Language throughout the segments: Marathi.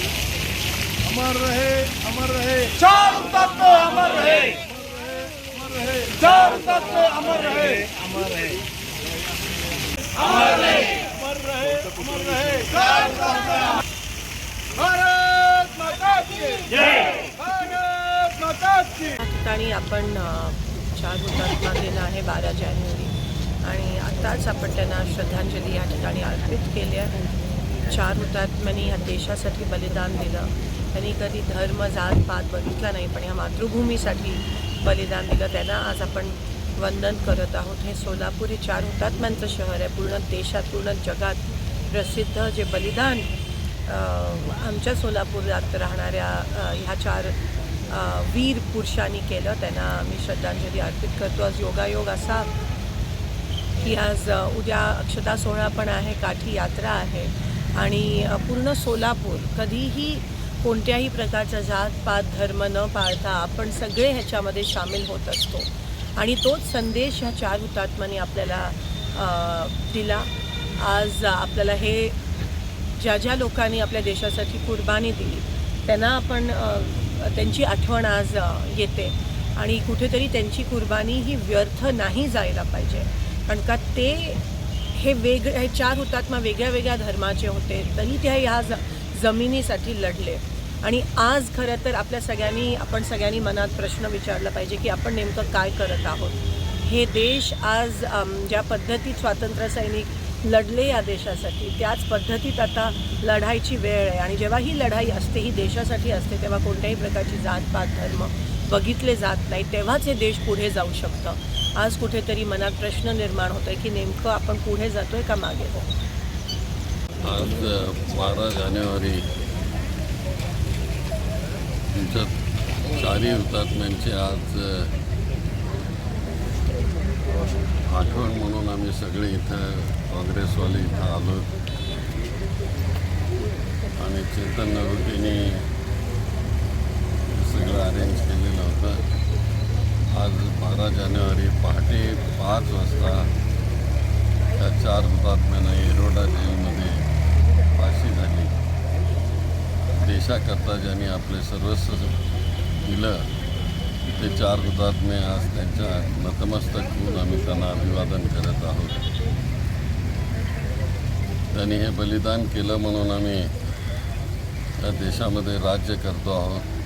अमर रहे अमर रहे चार तत्व अमर रहे अमर रहे चार तत्व अमर रहे अमर रहे अमर रहे अमर रहे अमर रहे चार तत्व भारत माता की जय भारत माता की या ठिकाणी आपण चार हुतात्मा दिन आहे बारा जानेवारी आणि आत्ताच आपण त्यांना श्रद्धांजली या ठिकाणी अर्पित केली आहे. चार हुतात्म्यांनी या देशासाठी बलिदान दिलं. त्यांनी कधी धर्म जात पात बघितला नाही पण या मातृभूमीसाठी बलिदान दिलं. त्यांना आज आपण वंदन करत आहोत. हे सोलापूर हे चार हुतात्म्यांचं शहर आहे. पूर्ण देशात पूर्ण जगात प्रसिद्ध जे बलिदान आमच्या सोलापुरात राहणाऱ्या ह्या चार वीर पुरुषांनी केलं त्यांना आम्ही श्रद्धांजली अर्पित करतो. आज योगायोग असा की आज उद्या अक्षता सोहळा पण आहे काठी यात्रा आहे आणि पूर्ण सोलापूर कधीही कोणत्याही प्रकारचा जात पात धर्म न पाळता आपण सगळे ह्याच्यामध्ये सामील होत असतो. आणि तोच संदेश ह्या चार हुतात्म्यांनी आपल्याला दिला. आज आपल्याला हे ज्या ज्या लोकांनी आपल्या देशासाठी कुर्बानी दिली त्यांना आपण त्यांची आठवण आज येते. आणि कुठेतरी त्यांची कुर्बानी ही व्यर्थ नाही जायला पाहिजे. कारण का ते हे वेग हे चार हुतात्मा वेगळ्या वेगळ्या धर्माचे होते तरी ते ह्या ज जमिनीसाठी लढले. आणि आज खरं तर आपल्या सगळ्यांनी आपण सगळ्यांनी मनात प्रश्न विचारला पाहिजे की आपण नेमकं काय करत आहोत. हे देश आज ज्या पद्धतीत स्वातंत्र्यसैनिक लढले या देशासाठी त्याच पद्धतीत आता लढायची वेळ आहे. आणि जेव्हा ही लढाई असते ही देशासाठी असते तेव्हा कोणत्याही प्रकारची जात पात धर्म बघितले जात नाही तेव्हाच हे देश पुढे जाऊ शकतं. आज कुठेतरी मनात प्रश्न निर्माण होतोय की नेमकं आपण पुढे जातो आहे का मागे? आज बारा जानेवारी तुमच्या चारही हुतात्म्यांची आज आठवण म्हणून आम्ही सगळे इथं काँग्रेसवाले इथं आलो. आणि चेतन नरोटीने अरेंज केलेलं होतं. आज बारा जानेवारी पहाटे पाच वाजता त्या चार हुतात्म्यांना एरोडा जेलमध्ये फाशी झाली. देशाकरता ज्यांनी आपले सर्वस्व दिलं ते चार हुतात्मे आज त्यांच्या नतमस्तक होऊन आम्ही त्यांना अभिवादन करत आहोत. त्यांनी हे बलिदान केलं म्हणून आम्ही या देशामध्ये राज्य करतो आहोत.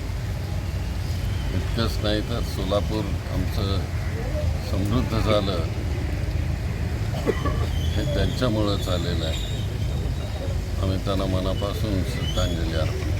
इतकंच नाही तर सोलापूर आमचं समृद्ध झालं. हे त्यांच्यामुळं चाललेलं आहे. आम्ही त्यांना मनापासून श्रद्धांजली अर्पण